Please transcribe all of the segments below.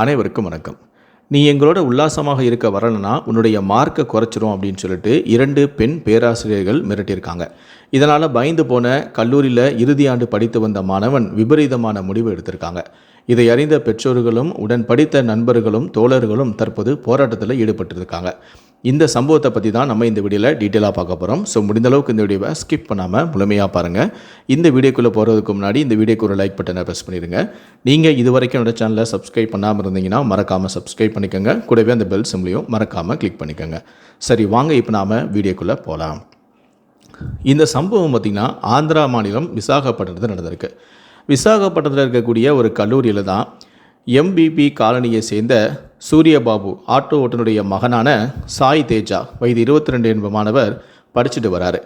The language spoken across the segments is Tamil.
அனைவருக்கும் வணக்கம். நீ எங்களோட உல்லாசமாக இருக்க வரலனா உன்னுடைய மார்க்கை குறைச்சிரும் அப்படின்னு சொல்லிட்டு இரண்டு பெண் பேராசிரியர்கள் மிரட்டியிருக்காங்க. இதனால் பயந்து போன கல்லூரியில் இறுதி ஆண்டு படித்து வந்த மாணவன் விபரீதமான முடிவு எடுத்திருக்காங்க. இதை அறிந்த பெற்றோர்களும் உடன் படித்த நண்பர்களும் தோழர்களும் தற்போது போராட்டத்தில் ஈடுபட்டிருக்காங்க. இந்த சம்பவத்தை பற்றி தான் நம்ம இந்த வீடியோவில் டீட்டெயிலாக பார்க்க போகிறோம் ஸோ முடிந்தளவுக்கு இந்த வீடியோவை ஸ்கிப் பண்ணாமல் முழுமையாக பாருங்கள் இந்த வீடியோக்குள்ளே போகிறதுக்கு முன்னாடி இந்த வீடியோக்கு ஒரு லைக் பட்டனை ப்ரெஸ் பண்ணிடுங்க. நீங்கள் இது வரைக்கும் என்னோட சேனலை சப்ஸ்கிரைப் பண்ணாமல் இருந்தீங்கன்னா மறக்காமல் சப்ஸ்கிரைப் பண்ணிக்கோங்க. கூடவே அந்த பெல் சிம்லையும் மறக்காமல் கிளிக் பண்ணிக்கோங்க. சரி வாங்க இப்போ நாம் வீடியோக்குள்ளே போகலாம் இந்த சம்பவம் பார்த்திங்கன்னா ஆந்திரா மாநிலம் விசாகப்பட்டினத்தில் நடந்திருக்கு. விசாகப்பட்டினத்தில் இருக்கக்கூடிய ஒரு கல்லூரியில் தான் எம்பிபி காலனியை சேர்ந்த சூரியபாபு ஆட்டோ ஓட்டுநருடைய மகனான சாய் தேஜா வயது இருபத்தி ரெண்டு என்ப மாணவர் படிச்சுட்டு வராரு.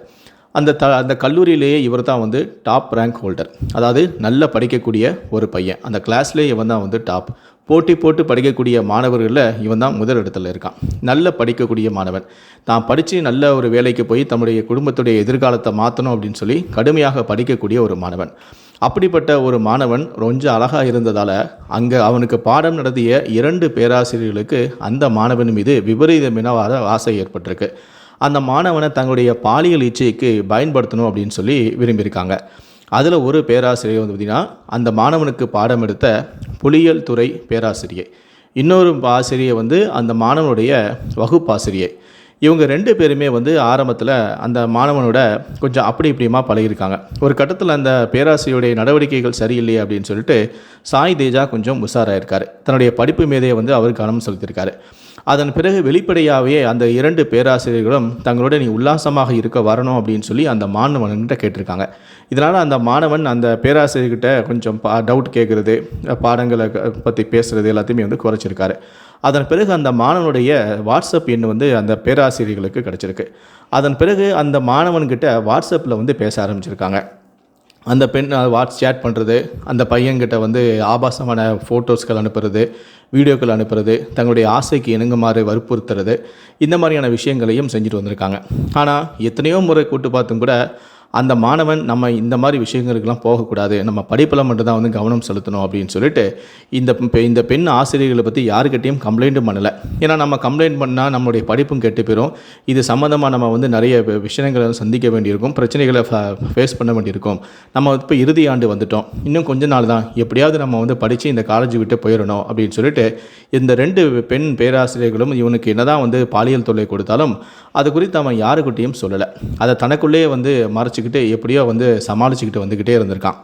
அந்த த அந்த கல்லூரியிலேயே இவர் தான் வந்து டாப் ரேங்க் ஹோல்டர் அதாவது நல்ல படிக்கக்கூடிய ஒரு பையன். அந்த கிளாஸ்லேயே இவன் தான் வந்து டாப் போட்டி போட்டு படிக்கக்கூடிய மாணவர்களில் இவன் தான் முதல் இடத்துல இருக்கான். நல்ல படிக்கக்கூடிய மாணவன். தான் படித்து நல்ல ஒரு வேலைக்கு போய் தன்னுடைய குடும்பத்துடைய எதிர்காலத்தை மாற்றணும் அப்படின்னு சொல்லி கடுமையாக படிக்கக்கூடிய ஒரு மாணவன். அப்படிப்பட்ட ஒரு மாணவன் கொஞ்சம் அழகாக இருந்ததால் அங்கே அவனுக்கு பாடம் நடத்திய இரண்டு பேராசிரியர்களுக்கு அந்த மாணவன் மீது விபரீதமினவாத ஆசை ஏற்பட்டிருக்கு. அந்த மாணவனை தங்களுடைய பாலியல் இச்சைக்கு பயன்படுத்தணும் அப்படின்னு சொல்லி விரும்பியிருக்காங்க. அதில் ஒரு பேராசிரியர் வந்து பார்த்திங்கன்னா அந்த மாணவனுக்கு பாடம் எடுத்த புலியியல் துறை பேராசிரியை. இன்னொரு ஆசிரியர் வந்து அந்த மாணவனுடைய வகுப்பாசிரியை. இவங்க ரெண்டு பேருமே வந்து ஆரம்பத்தில் அந்த மாணவனோட கொஞ்சம் அப்படி இப்படியுமா பழகியிருக்காங்க. ஒரு கட்டத்தில் அந்த பேராசிரியருடைய நடவடிக்கைகள் சரியில்லை அப்படின்னு சொல்லிட்டு சாய் தேஜா கொஞ்சம் உஷாராயிருக்காரு. தன்னுடைய படிப்பு மீதே வந்து அவர் கவனம் செலுத்தியிருக்காரு. அதன் பிறகு வெளிப்படையாகவே அந்த இரண்டு பேராசிரியர்களும் தங்களோட நீ உல்லாசமாக இருக்க வரணும் அப்படின்னு சொல்லி அந்த மாணவன்கிட்ட கேட்டிருக்காங்க. இதனால் அந்த மாணவன் அந்த பேராசிரியர்கிட்ட கொஞ்சம் பா டவுட் கேட்குறது பாடங்களை பற்றி பேசுகிறது எல்லாத்தையுமே வந்து குறைச்சிருக்காரு. அதன் பிறகு அந்த மாணவனுடைய வாட்ஸ்அப் எண் வந்து அந்த பேராசிரியர்களுக்கு கிடச்சிருக்கு. அதன் பிறகு அந்த மாணவன்கிட்ட வாட்ஸ்அப்பில் வந்து பேச ஆரம்பிச்சிருக்காங்க. அந்த பெண் வாட்ஸ் சேட் பண்ணுறது அந்த பையன்கிட்ட வந்து ஆபாசமான ஃபோட்டோஸ்கள் அனுப்புறது வீடியோக்கள் அனுப்புறது தங்களுடைய ஆசைக்கு இணங்குமாறு வற்புறுத்துறது இந்த மாதிரியான விஷயங்களையும் செஞ்சுட்டு வந்திருக்காங்க. ஆனால் எத்தனையோ முறை கூட்டு பார்த்தும் கூட அந்த மாணவன் நம்ம இந்த மாதிரி விஷயங்களுக்கெல்லாம் போகக்கூடாது. நம்ம படிப்பில் மட்டும்தான் வந்து கவனம் செலுத்தணும் அப்படின்னு சொல்லிட்டு இந்த பெ- இந்த பெண் ஆசிரியர்களை பற்றி யாருக்கிட்டையும் கம்ப்ளைண்ட்டும் பண்ணலை. ஏன்னா நம்ம கம்ப்ளைண்ட் பண்ணால் நம்மளுடைய படிப்பும் கெட்டு போயிடும் இது சம்மந்தமாக நம்ம வந்து நிறைய விஷயங்களை சந்திக்க வேண்டியிருக்கும். பிரச்சனைகளை ஃபேஸ் பண்ண வேண்டியிருக்கும். நம்ம இப்போ இறுதி ஆண்டு வந்துட்டோம். இன்னும் கொஞ்ச நாள் தான். எப்படியாவது நம்ம வந்து படித்து இந்த காலேஜ் விட்டு போயிடணும் அப்படின்னு சொல்லிட்டு இந்த ரெண்டு பெண் பேராசிரியர்களும் இவனுக்கு என்னதான் வந்து பாலியல் தொல்லை கொடுத்தாலும் அது குறித்து அவன் யாருக்கிட்டேயும் சொல்லலை. அதை தனக்குள்ளேயே வந்து மறைச்சிக்கிட்டு எப்படியோ வந்து சமாளிச்சுக்கிட்டு வந்துக்கிட்டே இருந்திருக்கான்.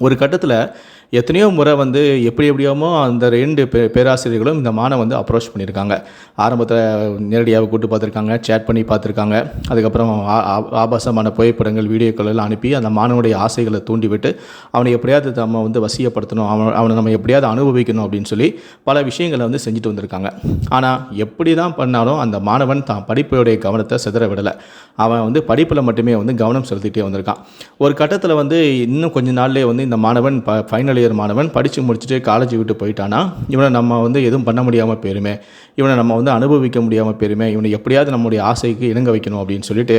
ஒரு கட்டத்தில் எத்தனையோ முறை வந்து எப்படி எப்படியோமோ அந்த ரெண்டு பே பேராசிரியர்களும் இந்த மாணவன் வந்து அப்ரோச் பண்ணியிருக்காங்க. ஆரம்பத்தில் நேரடியாக கூட்டு பார்த்துருக்காங்க சேட் பண்ணி பார்த்துருக்காங்க. அதுக்கப்புறம் ஆ- ஆ- ஆபாசமான புகைப்படங்கள் வீடியோக்கள் எல்லாம் அனுப்பி அந்த மாணவனுடைய ஆசைகளை தூண்டிவிட்டு அவனை எப்படியாவது நம்ம வந்து வசியப்படுத்தணும் அவன் அவனை நம்ம எப்படியாவது அனுபவிக்கணும் அப்படின்னு சொல்லி பல விஷயங்களை வந்து செஞ்சுட்டு வந்திருக்காங்க. ஆனால் எப்படி தான் பண்ணாலும் அந்த மாணவன் தான் படிப்புடைய கவனத்தை சிதற விடலை. அவன் வந்து படிப்பில் மட்டுமே வந்து கவனம் செலுத்திட்டே வந்திருக்கான். ஒரு கட்டத்தில் வந்து இன்னும் கொஞ்ச நாள்லேயே வந்து இந்த மாணவன் ப ஃபைனல் இயர் மாணவன் படித்து முடிச்சுட்டு காலேஜ் விட்டு போயிட்டானா இவனை நம்ம வந்து எதுவும் பண்ண முடியாமல் போயிருமே. இவனை நம்ம வந்து அனுபவிக்க முடியாமல் போயிருமே. இவனை எப்படியாவது நம்முடைய ஆசைக்கு இணங்க வைக்கணும் அப்படின்னு சொல்லிட்டு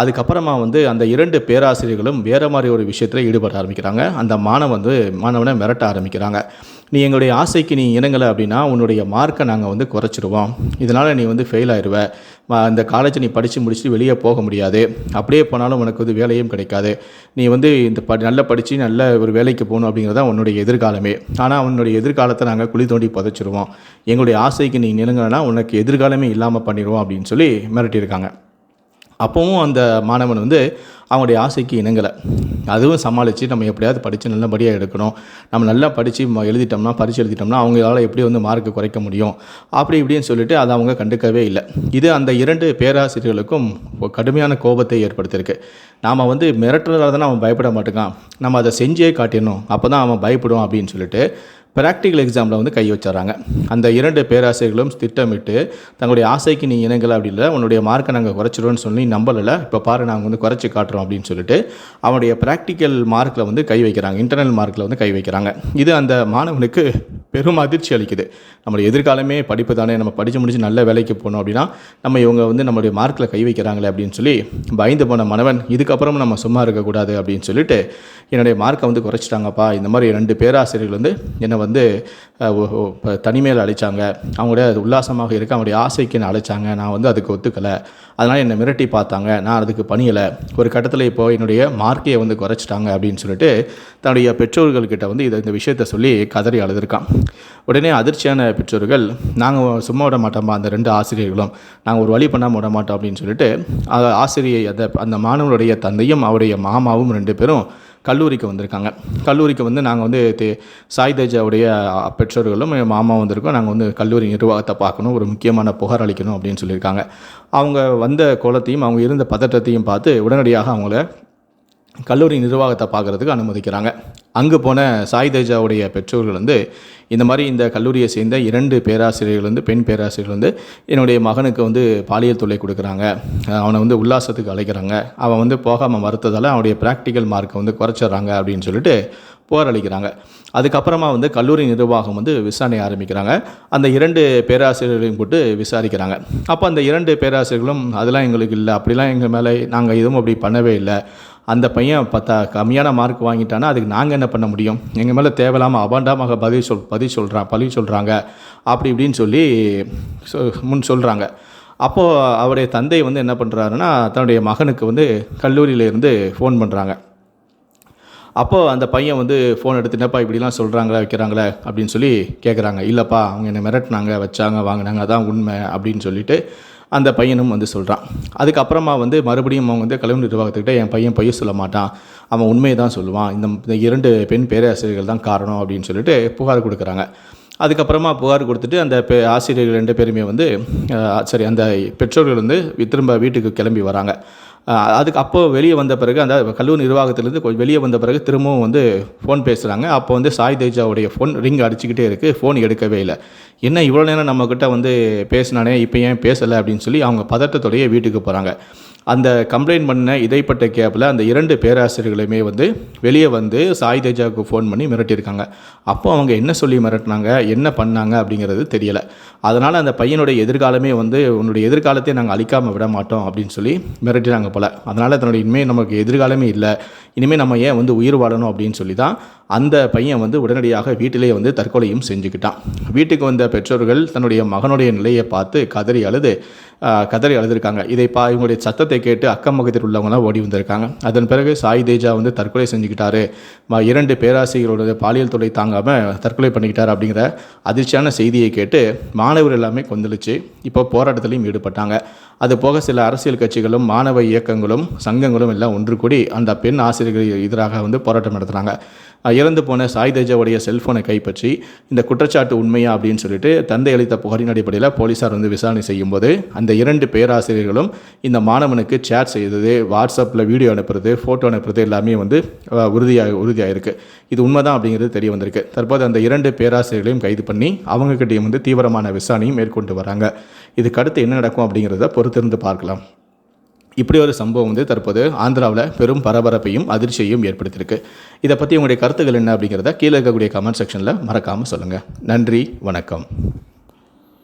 அதுக்கப்புறமா வந்து அந்த இரண்டு பேராசிரியர்களும் வேறு மாதிரி ஒரு விஷயத்தில் ஈடுபட ஆரம்பிக்கிறாங்க. அந்த மாணவன் வந்து மாணவனை மிரட்ட ஆரம்பிக்கிறாங்க. நீ எங்களுடைய ஆசைக்கு நீ இணங்கலை அப்படின்னா உன்னுடைய மார்க்கை நாங்கள் வந்து குறைச்சிருவோம். இதனால் நீ வந்து ஃபெயில் ஆயிடுவ அந்த காலேஜ் நீ படித்து முடிச்சுட்டு வெளியே போக முடியாது. அப்படியே போனாலும் உனக்கு வந்து வேலையும் கிடைக்காது. நீ வந்து இந்த ப நல்லா படித்து நல்ல ஒரு வேலைக்கு போகணும் அப்படிங்கிறது தான் உன்னுடைய எதிர்காலமே. ஆனால் உன்னுடைய எதிர்காலத்தை நாங்கள் குழி தோண்டி புதைச்சிருவோம். எங்களுடைய ஆசைக்கு நீ நிலங்கலைன்னா உனக்கு எதிர்காலமே இல்லாமல் பண்ணிடுவோம் அப்படின்னு சொல்லி மிரட்டியிருக்காங்க. அப்போவும் அந்த மாணவன் வந்து அவங்களுடைய ஆசைக்கு இணங்கலை. அதுவும் சமாளித்து நம்ம எப்படியாவது படித்து நல்லபடியாக எடுக்கணும். நம்ம நல்லா படித்து எழுதிட்டோம்னா பரிச்சு எழுதிட்டோம்னா அவங்களால எப்படி வந்து மார்க்கு குறைக்க முடியும்? அப்படி இப்படின்னு சொல்லிட்டு அதை அவங்க கண்டுக்கவே இல்லை. இது அந்த இரண்டு பேராசிரியர்களுக்கும் கடுமையான கோபத்தை ஏற்படுத்தியிருக்கு. நாம் வந்து மிரட்டுறதால தானே அவன் பயப்பட மாட்டேங்கான். நம்ம அதை செஞ்சே காட்டிடணும். அப்போ தான் அவன் பயப்படும் அப்படின்னு சொல்லிட்டு ப்ராக்டிக்கல் எக்ஸாமில் வந்து கை வச்சிடறாங்க. அந்த இரண்டு பேராசிரியர்களும் திட்டமிட்டு தங்களுடைய ஆசைக்கு நீ இணங்கலை அப்படி இல்லை உன்னுடைய மார்க்கை நாங்கள் குறைச்சிடுவோன்னு சொல்லி நம்பலை இப்போ பாரு நாங்கள் வந்து குறைச்சி காட்டுறோம். அப்படின்னு சொல்லிட்டு அவனுடைய ப்ராக்டிக்கல் மார்க்கில் வந்து கை வைக்கிறாங்க. இன்டர்னல் மார்க்கில் வந்து கை வைக்கிறாங்க. இது அந்த மாணவனுக்கு பெரும் அதிர்ச்சி அளிக்குது. நம்மளுடைய எதிர்காலமே படிப்பு தானே நம்ம படித்து முடிச்சு நல்ல வேலைக்கு போனோம் அப்படின்னா நம்ம இவங்க வந்து நம்மளுடைய மார்க்கில் கை வைக்கிறாங்களே அப்படின்னு சொல்லி பயந்து போன மாணவன் இதுக்கப்புறம் நம்ம சும்மா இருக்கக்கூடாது அப்படின்னு சொல்லிட்டு என்னுடைய மார்க்கை வந்து குறைச்சிட்டாங்கப்பா. இந்த மாதிரி ரெண்டு பேராசிரியர்கள் வந்து என்னை வந்து தனிமையில் அழைச்சாங்க. அவங்களுடைய உல்லாசமாக இருக்க அவங்களுடைய ஆசைக்கு என்னை அழைச்சாங்க. நான் வந்து அதுக்கு ஒத்துக்கலை. அதனால் என்னை மிரட்டி பார்த்தாங்க. நான் அதுக்கு பணியலை. ஒரு கட்டத்தில் இப்போ என்னுடைய மார்க்கையை வந்து குறைச்சிட்டாங்க அப்படின்னு சொல்லிட்டு தன்னுடைய பெற்றோர்கள்கிட்ட வந்து இதை இந்த விஷயத்த சொல்லி கதறி அழுதுருக்கான். உடனே அதிர்ச்சியான பெற்றோர்கள் நாங்கள் சும்மா விட மாட்டோமா அந்த ரெண்டு ஆசிரியர்களும். நாங்கள் ஒரு வழி பண்ணாமல் விட மாட்டோம் அப்படின்னு சொல்லிட்டு அந்த ஆசிரியை அந்த அந்த மாணவனுடைய தந்தையும் அவருடைய மாமாவும் ரெண்டு பேரும் கல்லூரிக்கு வந்திருக்காங்க. கல்லூரிக்கு வந்து நாங்கள் வந்து தே- சாய் தேஜாவுடைய பெற்றோர்களும் என் மாமா வந்திருக்கோம். நாங்கள் வந்து கல்லூரி நிர்வாகத்தை பார்க்கணும் ஒரு முக்கியமான புகார் அளிக்கணும் அப்படின்னு சொல்லியிருக்காங்க. அவங்க வந்த கோலத்தையும் அவங்க இருந்த பதட்டத்தையும் பார்த்து உடனடியாக அவங்கள கல்லூரி நிர்வாகத்தை பார்க்குறதுக்கு அனுமதிக்கிறாங்க. அங்கே போன சாய் தேஜாவுடைய பெற்றோர்கள் வந்து இந்த மாதிரி இந்த கல்லூரியை சேர்ந்த இரண்டு பேராசிரியர்கள் வந்து பெண் பேராசிரியர்கள் வந்து என்னுடைய மகனுக்கு வந்து பாலியல் தொல்லை கொடுக்குறாங்க. அவனை வந்து உல்லாசத்துக்கு அழைக்கிறாங்க. அவன் வந்து போகாமல் மறுத்ததால் அவனுடைய ப்ராக்டிக்கல் மார்க்கை வந்து குறைச்சிட்றாங்க அப்படின்னு சொல்லிட்டு போராளிக்கிறாங்க அதுக்கப்புறமா வந்து கல்லூரி நிர்வாகம் வந்து விசாரணை ஆரம்பிக்கிறாங்க. அந்த இரண்டு பேராசிரியர்களையும் போட்டு விசாரிக்கிறாங்க. அப்போ அந்த இரண்டு பேராசிரியர்களும் அதெல்லாம் எங்களுக்கு இல்லை அப்படிலாம் எங்கள் மேலே நாங்கள் எதுவும் அப்படி பண்ணவே இல்லை. அந்த பையன் பத்தா கம்மியான மார்க் வாங்கிட்டானா அதுக்கு நாங்கள் என்ன பண்ண முடியும்? எங்கள் மேலே தேவையில்லாமல் அபாண்டமாக பதில் சொல் பதில் சொல்கிறான் பழி சொல்கிறாங்க அப்படி இப்படின்னு சொல்லி சொ- முன் சொல்கிறாங்க அப்போது அவருடைய தந்தை வந்து என்ன பண்ணுறாருன்னா தன்னுடைய மகனுக்கு வந்து கல்லூரியிலேருந்து ஃபோன் பண்ணுறாங்க அப்போது அந்த பையன் வந்து ஃபோன் எடுத்து என்னப்பா இப்படிலாம் சொல்கிறாங்களே வைக்கிறாங்களே? அப்படின்னு சொல்லி கேட்குறாங்க இல்லைப்பா அவங்க என்னை மிரட்டினாங்க வச்சாங்க வாங்கினாங்க அதான் உண்மை அப்படின்னு சொல்லிட்டு அந்த பையனும் வந்து சொல்கிறான் அதுக்கப்புறமா வந்து மறுபடியும் அவங்க வந்து கல்வி நிர்வாகத்துக்கிட்ட என் பையன் பையன் சொல்ல மாட்டான். அவன் உண்மையை தான் சொல்லுவான். இந்த இந்த இரண்டு பெண் பேராசிரியர்கள் தான் காரணம் அப்படின்னு சொல்லிட்டு புகார் கொடுக்குறாங்க. அதுக்கப்புறமா புகார் கொடுத்துட்டு அந்த பெ ஆசிரியர்கள் ரெண்டு பேருமே வந்து சரி அந்த பெற்றோர்கள் வந்து திரும்ப வீட்டுக்கு கிளம்பி வராங்க. அதுக்கு அப்போ வெளியே வந்த பிறகு அந்த கல்லூரி நிர்வாகத்திலேருந்து கொஞ்சம் வெளியே வந்த பிறகு திரும்பவும் வந்து ஃபோன் பேசுகிறாங்க அப்போ வந்து சாய் தேஜாவுடைய ஃபோன் ரிங் அடிச்சுக்கிட்டே இருக்குது ஃபோன் எடுக்கவே இல்லை. என்ன இவ்வளோ நேரம் நம்மக்கிட்ட வந்து பேசினானே இப்போ ஏன் பேசலை அப்படின்னு சொல்லி அவங்க பதட்டத்தோடையே வீட்டுக்கு போகிறாங்க அந்த கம்ப்ளைண்ட் பண்ண இதைப்பட்ட கேப்பில் அந்த இரண்டு பேராசிரியர்களுமே வந்து வெளியே வந்து சாய் தேஜாவுக்கு ஃபோன் பண்ணி மிரட்டியிருக்காங்க. அப்போ அவங்க என்ன சொல்லி மிரட்டினாங்க? என்ன பண்ணாங்க? அப்படிங்கிறது தெரியலை. அதனால் அந்த பையனுடைய எதிர்காலமே வந்து உன்னுடைய எதிர்காலத்தை நாங்கள் அழிக்காமல் விட மாட்டோம் அப்படின்னு சொல்லி மிரட்டினாங்க போல். அதனால் தன்னுடைய இனிமேல் நமக்கு எதிர்காலமே இல்லை. இனிமேல் நம்ம ஏன் வந்து உயிர் வாழணும் அப்படின்னு சொல்லி தான் அந்த பையன் வந்து உடனடியாக வீட்டிலேயே வந்து தற்கொலையும் செஞ்சுக்கிட்டான். வீட்டுக்கு வந்த பெற்றோர்கள் தன்னுடைய மகனுடைய நிலையை பார்த்து கதறி அழுது கதறி அழுதுருக்காங்க. இதை பா இவங்களுடைய சத்தத்தை கேட்டு அக்கம் பக்கத்தில் உள்ளவங்களாம் ஓடி வந்திருக்காங்க. அதன் பிறகு சாய் தேஜா வந்து தற்கொலை செஞ்சுக்கிட்டாரு. ம- இரண்டு பேராசிரியர்களோட பாலியல் தொலை தாங்காமல் தற்கொலை பண்ணிக்கிட்டார் அப்படிங்கிற அதிர்ச்சியான செய்தியை கேட்டு மாணவர் எல்லாமே கொந்தளிச்சு இப்போ போராட்டத்திலையும் ஈடுபட்டாங்க. அது போக சில அரசியல் கட்சிகளும் மாணவ இயக்கங்களும் சங்கங்களும் எல்லாம் ஒன்று கூடி அந்த பெண் ஆசிரியர்கள் எதிராக வந்து போராட்டம் நடத்துகிறாங்க இறந்து போன சாய் தேஜாவுடைய செல்போனை கைப்பற்றி இந்த குற்றச்சாட்டு உண்மையா அப்படின்னு சொல்லிட்டு தந்தை அளித்த புகாரின் அடிப்படையில் போலீசார் வந்து விசாரணை செய்யும்போது அந்த இரண்டு பேராசிரியர்களும் இந்த மாணவனுக்கு சேட் செய்தது வாட்ஸ்அப்பில் வீடியோ அனுப்புறது ஃபோட்டோ அனுப்புறது எல்லாமே வந்து உறுதியாக உறுதியாகிருக்கு இது உண்மைதான் அப்படிங்கிறது தெரிய வந்திருக்கு. தற்போது அந்த இரண்டு பேராசிரியர்களையும் கைது பண்ணி அவங்ககிட்டயும் வந்து தீவிரமான விசாரணையும் மேற்கொண்டு வராங்க. இதுக்கு அடுத்து என்ன நடக்கும் அப்படிங்கிறத பொறுத்திருந்து பார்க்கலாம். இப்படி ஒரு சம்பவம் வந்து தற்போது ஆந்திராவில் பெரும் பரபரப்பையும் அதிர்ச்சியையும் ஏற்படுத்தியிருக்கு. இதை பற்றி உங்களுடைய கருத்துக்கள் என்ன அப்படிங்கிறத கீழே இருக்கக்கூடிய கமெண்ட் செக்ஷனில் மறக்காமல் சொல்லுங்கள் நன்றி வணக்கம்.